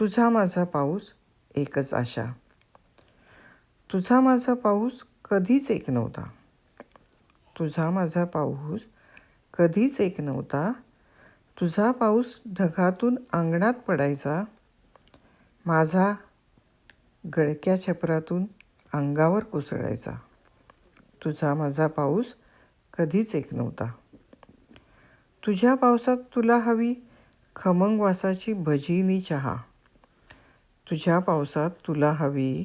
तुझा माझा पाऊस एकच आशा. तुझा माझा पाऊस कधीच एक नव्हता. तुझा माझा पाऊस कधीच एक नव्हता. तुझा पाऊस ढगातून अंगणात पडायचा. माझा गळक्या छपरातून अंगावर कोसळायचा. तुझा माझा पाऊस कधीच एक नव्हता. तुझ्या पावसात तुला हवी खमंग वासाची भजीनी चहा. तुझ्या पावसात तुला हवी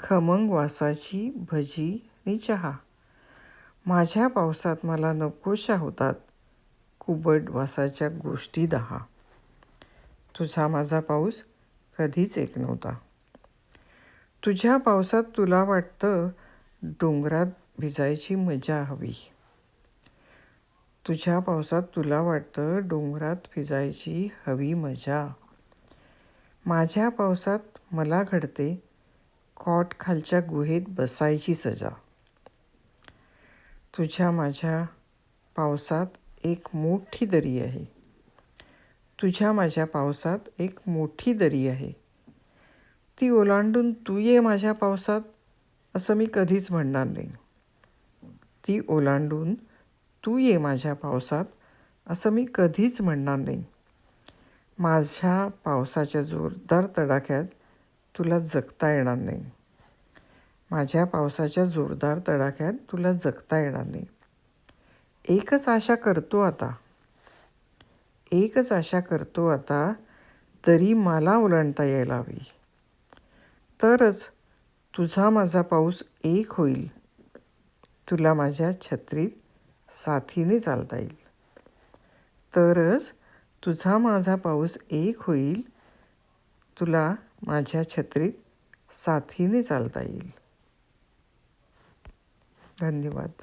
खमंग वासाची भजी नि चहा. माझ्या पावसात मला नकोशा होतात कुबट वासाच्या गोष्टी दहा. तुझा माझा पाऊस कधीच एक नव्हता. तुझ्या पावसात तुला वाटतं डोंगरात भिजायची मजा हवी. तुझ्या पावसात तुला वाटतं डोंगरात भिजायची हवी मजा. माझ्या पावसात मला घडते कॉट खालच्या गुहेत बसायची सजा. तुझ्या माझ्या पावसात एक मोठी दरी आहे. तुझ्या माझ्या पावसात एक मोठी दरी आहे. ती ओलांडून तू ये माझ्या पावसात असं मी कधीच म्हणणार नाही. ती ओलांडून तू ये माझ्या पावसात असं मी कधीच म्हणणार नाही. माझ्या पावसाच्या जोरदार तडाख्यात तुला जगता येणार नाही. माझ्या पावसाच्या जोरदार तडाख्यात तुला जगता येणार नाही. एकच आशा करतो आता. एकच आशा करतो आता तरी मला ओलांडता यायला हवी. तरच तुझा माझा पाऊस एक होईल. तुला माझ्या छत्रीत साथीने चालता येईल. तरच तुझा माझा पाऊस एक होईल तुला माझ्या छत्रीत साथीने चालता येईल. धन्यवाद.